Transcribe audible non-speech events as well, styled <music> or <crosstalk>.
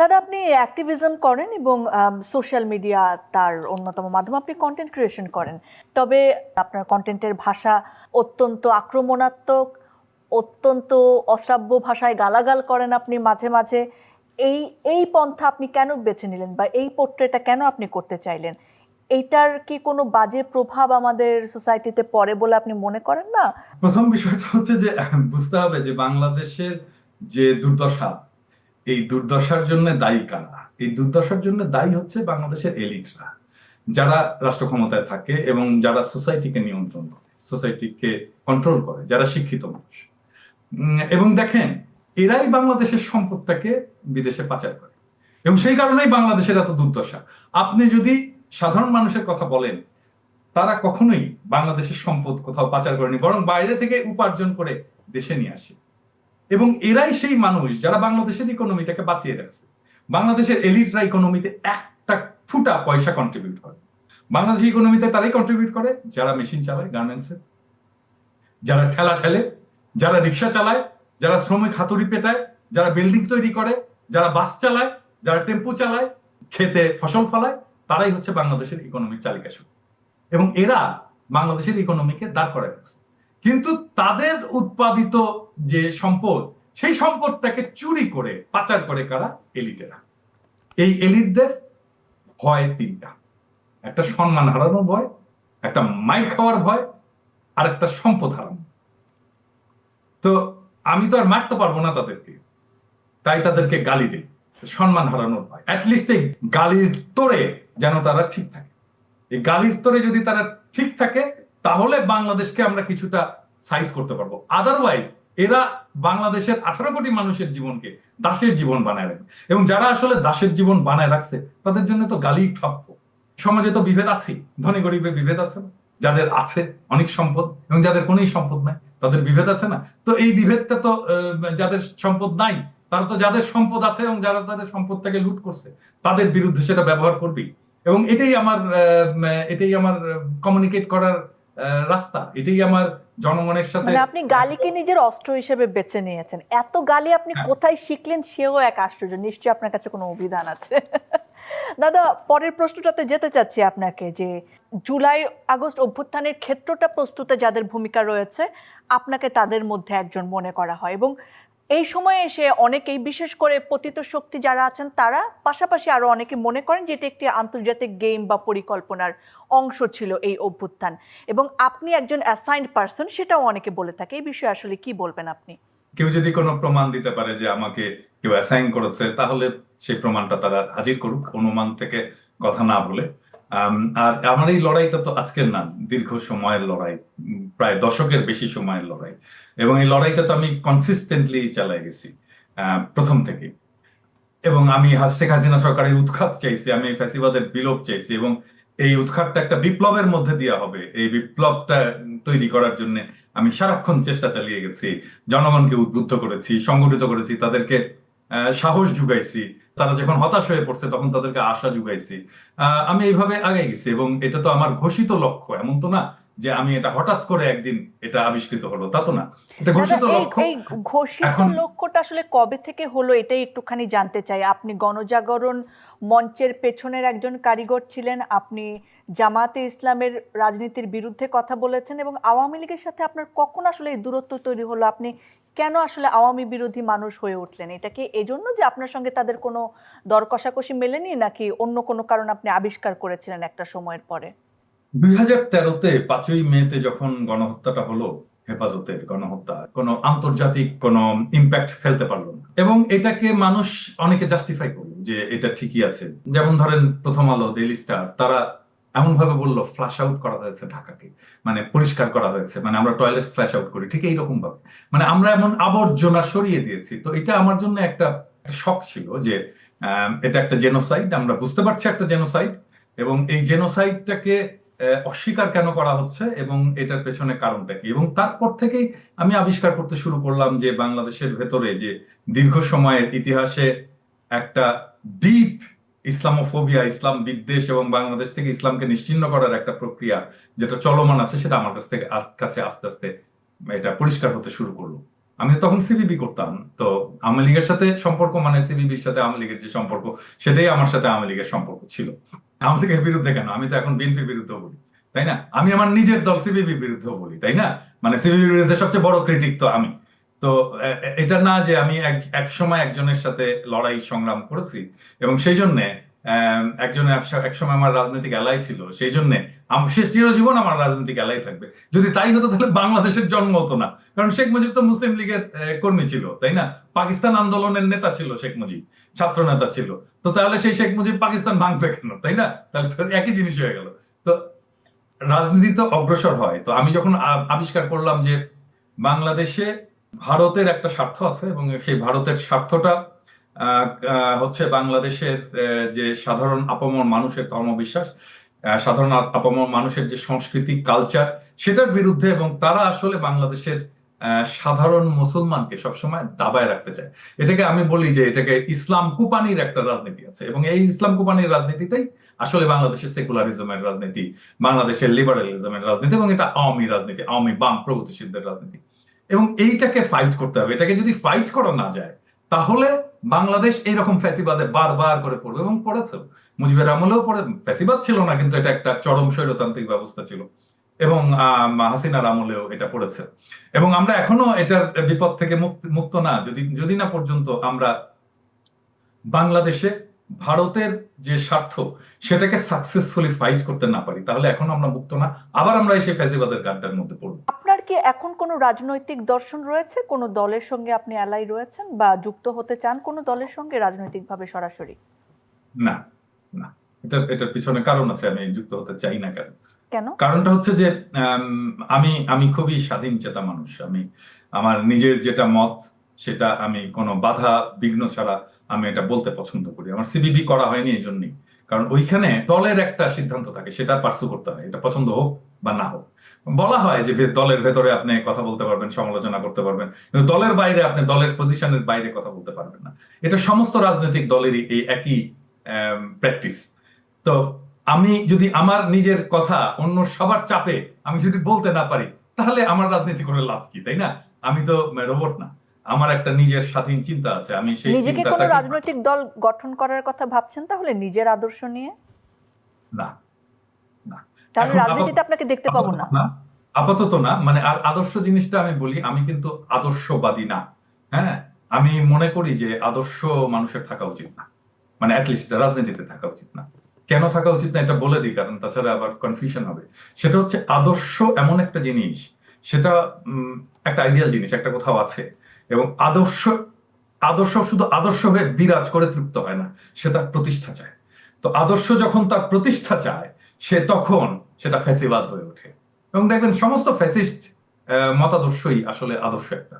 দাদা, আপনি অ্যাক্টিভিজম করেন এবং সোশ্যাল মিডিয়া তার অন্যতম মাধ্যম। আপনি কন্টেন্ট ক্রিয়েশন করেন। তবে আপনার কন্টেন্টের ভাষা অত্যন্ত আক্রমণাত্মক, অত্যন্ত অশ্রাব্য ভাষায় গালাগাল করেন আপনি মাঝে মাঝে। এই এই পন্থা আপনি কেন বেছে নিলেন বা এই পোর্ট্রেটা কেন আপনি করতে চাইলেন? এইটার কি কোনো বাজে প্রভাব আমাদের সোসাইটিতে পড়ে বলে আপনি মনে করেন না? প্রথম বিষয়টা হচ্ছে যে, বুঝতে হবে যে বাংলাদেশের যে দুর্দশা এই দুর্দশার জন্য দায়ী কারা? এই দুর্দশার জন্য দায়ী হচ্ছে বাংলাদেশের এলিটরা, যারা রাষ্ট্র ক্ষমতায় থাকে এবং যারা সোসাইটিকে নিয়ন্ত্রণ করে, সোসাইটিকে কন্ট্রোল করে, যারা শিক্ষিত মানুষ। এবং দেখেন, এরাই বাংলাদেশের সম্পদটাকে বিদেশে পাচার করে। এবং সেই কারণেই বাংলাদেশের এত দুর্দশা। আপনি যদি সাধারণ মানুষের কথা বলেন, তারা কখনোই বাংলাদেশের সম্পদ কোথাও পাচার করেনি, বরং বাইরে থেকে উপার্জন করে দেশে নিয়ে আসে। এবং এরাই সেই মানুষ যারা বাংলাদেশের ইকোনমিটাকে বাঁচিয়ে রাখছে। বাংলাদেশের এলিটরা ইকোনমিতে একটা ফুটা পয়সা কন্ট্রিবিউট করে। বাংলাদেশের ইকোনমিতে তারাই কন্ট্রিবিউট করে, যারা মেশিন চালায় গার্মেন্টসে যারা ঠেলা ঠেলে, যারা রিক্সা চালায়, যারা শ্রমিক হাতুড়ি পেটায়, যারা বিল্ডিং তৈরি করে, যারা বাস চালায়, যারা টেম্পু চালায়, খেতে ফসল ফলায়, তারাই হচ্ছে বাংলাদেশের ইকোনমিক চালিকা শক্তি। এবং এরা বাংলাদেশের ইকোনমিকে দাঁড় করে রাখছে। কিন্তু তাদের উৎপাদিত যে সম্পদ, সেই সম্পদটাকে চুরি করে পাচার করে কারা? এলিটেরা। এই এলিটদের ভয় তিনটা। একটা সম্মান হারানোর ভয়, একটা মাইল খাওয়ার ভয়, আর একটা সম্পদ হারানো। তো আমি তো আর মারতে পারব না তাদেরকে। তাই তাদেরকে গালি দিই। সম্মান হারানোর ভয়। অ্যাটলিস্ট এই গালির তোরে যেন তারা ঠিক থাকে। এই গালির তোরে যদি তারা ঠিক থাকে তাহলে বাংলাদেশকে আমরা কিছুটা সাইজ করতে পারব। আদারওয়াইজ এরা বাংলাদেশের আঠারো কোটি মানুষের জীবনকে দাসের জীবন বানায় রাখবে। এবং যারা আসলে দাসের জীবন বানায় রাখছে, তাদের জন্য তো গালি ঠাপ্প। সমাজে তো বিভেদ আছেই। ধনী গরিবের বিভেদ আছে। না যাদের আছে অনেক সম্পদ, এবং যাদের কোনোই সম্পদ নাই, তাদের বিভেদ আছে না। তো এই বিভেদটা তো যাদের সম্পদ নাই, তারা তো যাদের সম্পদ আছে, এবং যারা তাদের সম্পদটাকে লুট করছে, তাদের বিরুদ্ধে সেটা ব্যবহার করবেই। এবং এটাই আমার এটাই আমার কমিউনিকেট করার রাস্তা এটাই আমার জনগণের সাথে মানে আপনি গালিকে নিজের অস্ত্র হিসেবে বেছে নিয়েছেন। এত গালি আপনি হ্যাঁ। কোথায় শিখলেন সেও এক আশ্চর্য। নিশ্চয়ই আপনার কাছে কোনো অভিধান আছে। <laughs> দাদা পরের প্রশ্নটাতে যেতে চাচ্ছি আপনাকে যে জুলাই আগস্ট অভ্যুত্থানের ক্ষেত্রটা প্রস্তুতে যাদের ভূমিকা রয়েছে আপনাকে তাদের মধ্যে একজন মনে করা হয় এবং এই সময়ে এসে অনেকেই, বিশেষ করে পতিত শক্তি যারা আছেন, তারা পাশাপাশি আরও অনেকে মনে করেন যে এটি একটি আন্তর্জাতিক গেম বা পরিকল্পনার অংশ ছিল এই অভ্যুত্থান। এবং আপনি একজন অ্যাসাইন্ড পারসন সেটাও অনেকে বলে থাকে। এই বিষয়ে আসলে কি বলবেন আপনি? কেউ যদি কোনো প্রমাণ দিতে পারে যে আমাকে কেউ অ্যাসাইন করেছে, তাহলে সেই প্রমাণটা তারা হাজির করুক, অনুমান থেকে কথা না বলে। আর আমার এই লড়াইটা তো আজকের না, দীর্ঘ সময়ের লড়াই। প্রায় দশকের বেশি সময়ের লড়াই। এবং এই লড়াইটা তো আমি কনসিস্টেন্টলি চালাই গেছি প্রথম থেকে এবং আমি শেখ হাসিনা সরকারের উৎখাত চাইছি আমি ফ্যাসিবাদের বিলোপ চাইছি এবং এই উৎখাতটা একটা বিপ্লবের মধ্যে দেওয়া হবে। এই বিপ্লবটা তৈরি করার জন্য আমি সারাক্ষণ চেষ্টা চালিয়ে গেছি জনগণকে উদ্বুদ্ধ করেছি সংগঠিত করেছি তাদেরকে সাহস যুগাইছি। তারা যখন হতাশ হয়ে পড়ছে তখন তাদেরকে আশা জুগাইছি আহ, আমি এইভাবে আগাই গেছি এবং এটা তো আমার ঘোষিত লক্ষ্য এমন তো না যে আমি এটা হঠাৎ করে একদিন এটা আবিষ্কৃত হলো তা তো না। এটা ঘোষিত লক্ষ্য। এই ঘোষিত লক্ষ্যটা আসলে কবে থেকে হলো এটাই একটুখানি জানতে চাই। আপনি গণজাগরণ মঞ্চের পেছনের একজন কারিগর ছিলেন আপনি জামাতে ইসলামের রাজনীতির বিরুদ্ধে কথা বলেছেন এবং আওয়ামী লীগের সাথে আপনার কখন আসলে এই দূরত্ব তৈরি হলো? আপনি কেন আসলে আওয়ামী বিরোধী মানুষ হয়ে উঠলেন? এটা কি এজন্য যে আপনার সঙ্গে তাদের কোনো দর কষাকষি মেলেনি নাকি অন্য কোনো কারণ আপনি আবিষ্কার করেছিলেন একটা সময়ের পরে? দুই হাজার তেরোতে পাঁচই মেতে যখন গণহত্যাটা হলো হেফাজতের গণহত্যা কোনো আন্তর্জাতিক কোনো ইম্প্যাক্ট ফেলতে পারল না। এবং এটাকে মানুষ অনেকে জাস্টিফাই করল যে এটা ঠিকই আছে। যেমন ধরেন প্রথম আলো ডেইলি স্টার তারা এমন ভাবে বলল ফ্ল্যাশ আউট করা হয়েছে ঢাকাকে। মানে পরিষ্কার করা হয়েছে। মানে আমরা টয়লেট ফ্ল্যাশ আউট করি ঠিক এইরকম ভাবে মানে আমরা এমন আবর্জনা সরিয়ে দিয়েছি। তো এটা আমার জন্য একটা শখ ছিল যে এটা একটা জেনোসাইড আমরা বুঝতে পারছি একটা জেনোসাইড এবং এই জেনোসাইডটাকে আহ, অস্বীকার কেন করা হচ্ছে এবং এটার পেছনে কারণটা কি? এবং তারপর থেকেই আমি আবিষ্কার করতে শুরু করলাম যে বাংলাদেশের ভেতরে যে দীর্ঘ সময়ের ইতিহাসে একটা ডিপ ইসলামোফোবিয়া, ইসলাম বিদ্বেষ এবং বাংলাদেশ থেকে ইসলামকে নিশ্চিহ্ন করার একটা প্রক্রিয়া যেটা চলমান আছে, সেটা আমার কাছ থেকে কাছে আস্তে আস্তে এটা পরিষ্কার হতে শুরু করল। আমি তখন সিবিবি করতাম, তো আওয়ামী লীগের সাথে সম্পর্ক মানে সিবিবির সাথে আওয়ামী লীগের যে সম্পর্ক, সেটাই আমার সাথে আওয়ামী লীগের সম্পর্ক ছিল। আওয়ামী বিরুদ্ধে কেন? আমি তো এখন বিএনপির বিরুদ্ধে বলি, তাই না? আমি আমার নিজের দল সিবিবির বিরুদ্ধে বলি, তাই না? মানে সিবিবির বিরুদ্ধে সবচেয়ে বড় ক্রিটিক তো আমি। তো এটা না যে আমি এক সময় একজনের সাথে লড়াই সংগ্রাম করেছি, এবং সেই জন্যে আহ, একজনের এক- এক সময় আমার রাজনৈতিক এলাই ছিল সেই জন্যে আমার শেষ চিরজীবন আমার রাজনৈতিক এলাই থাকবে। যদি তাই হতো তাহলে বাংলাদেশের জন্ম হতো না। কারণ শেখ মুজিব তো মুসলিম লীগের কর্মী ছিল তাই না? পাকিস্তান আন্দোলনের নেতা ছিল শেখ মুজিব ছাত্র নেতা ছিল। তো তাহলে সেই শেখ মুজিব পাকিস্তান ভাঙবে কেন তাই না? তাহলে একই জিনিস হয়ে গেল। তো রাজনীতি তো অগ্রসর হয়। তো আমি যখন আবিষ্কার করলাম যে বাংলাদেশে ভারতের একটা স্বার্থ আছে এবং সেই ভারতের স্বার্থটা হচ্ছে বাংলাদেশের যে সাধারণ আপামর মানুষের ধর্মবিশ্বাস সাধারণ আপামর মানুষের যে সংস্কৃতি কালচার সেটার বিরুদ্ধে এবং তারা আসলে বাংলাদেশের সাধারণ মুসলমানকে সবসময় দাবায় রাখতে চায়। এটাকে আমি বলি যে এটাকে ইসলাম কুপানির একটা রাজনীতি আছে এবং এই ইসলাম কুপানির রাজনীতিটাই আসলে বাংলাদেশের সেকুলারিজমের রাজনীতি, বাংলাদেশের লিবারালিজমের রাজনীতি এবং এটা আওয়ামী রাজনীতি, আওয়ামী বাম প্রগতিশীলদের রাজনীতি। এবং এইটাকে ফাইট করতে হবে। এটাকে যদি ফাইট করা না যায়, তাহলে বাংলাদেশ এইরকম ফ্যাসিবাদে বারবার করে পড়বে এবং পড়েছে মুজিবের আমলেও পড়ে, ফ্যাসিবাদ ছিল না, কিন্তু এটা একটা চরম স্বৈরতান্ত্রিক ব্যবস্থা ছিল। এবং হাসিনার আমলেও এটা পড়েছে। এবং আমরা এখনও এটার বিপদ থেকে মুক্ত না, যদি যদি না পর্যন্ত আমরা বাংলাদেশে ভারতের যে স্বার্থ, সেটাকে সাকসেসফুলি ফাইট করতে না পারি, তাহলে এখন আমরা মুক্ত না। আবার আমরা এসে ফ্যাসিবাদের গাড্ডার মধ্যে পড়ব। কি এখন কোনো রাজনৈতিক দর্শন রয়েছে? কোনো দলের সঙ্গে আপনি অ্যালাই রয়েছেন বা যুক্ত হতে চান কোনো দলের সঙ্গে রাজনৈতিকভাবে সরাসরি? না না। এটা এটার পিছনে কারণ আছে আমি যুক্ত হতে চাই না কেন। কেন? কারণটা হচ্ছে যে আমি আমি খুবই স্বাধীন চেতা মানুষ। আমি আমার নিজের যেটা মত সেটা আমি কোনো বাধা বিঘ্ন ছাড়া আমি এটা বলতে পছন্দ করি। আমার সিবিবি করা হয়নি এই জন্যই কারণ ওইখানে দলের একটা সিদ্ধান্ত থাকে সেটা পার্সু করতে হয়। এটা পছন্দ হোক বা না হোক। বলা হয় যে দলের ভেতরে আপনি কথা বলতে পারবেন সমালোচনা করতে পারবেন। কিন্তু দলের বাইরে আপনি দলের পজিশনের বাইরে কথা বলতে পারবেন না। এটা সমস্ত রাজনৈতিক দলেরই এই একই প্র্যাকটিস তো আমি যদি আমার নিজের কথা অন্য সবার চাপে আমি যদি বলতে না পারি তাহলে আমার রাজনীতি করে লাভ কি তাই না? আমি তো রোবট না। আমার একটা নিজের স্বাধীন চিন্তা আছে। আমি সেই নিজেকে কোনো রাজনৈতিক দল গঠন করার কথা ভাবছেন তাহলে নিজের আদর্শ নিয়ে? না। তাহলে রাজনীতিতে আপনাকে দেখতে পাবো না। আপাতত না মানে আর আদর্শ জিনিসটা আমি বলি আমি কিন্তু আদর্শবাদী না। হ্যাঁ? আমি মনে করি যে আদর্শ মানুষের থাকা উচিত না। মানে অ্যাটলিস্ট রাজনীতিতে থাকা উচিত না। কেন থাকা উচিত না এটা বলে দিই কারণ তাছাড়া আবার কনফিউশন হবে। সেটা হচ্ছে আদর্শ এমন একটা জিনিস সেটা উম, একটা আইডিয়াল জিনিস একটা কোথাও আছে। এবং আদর্শ আদর্শ শুধু আদর্শ হয়ে বিরাজ করে তৃপ্ত হয় না সে তার প্রতিষ্ঠা চায়। তো আদর্শ যখন তার প্রতিষ্ঠা চায় সে তখন সেটা ফ্যাসিবাদ হয়ে ওঠে। এবং দেখবেন সমস্ত ফ্যাসিস্ট মতাদর্শই আসলে আদর্শ একটা।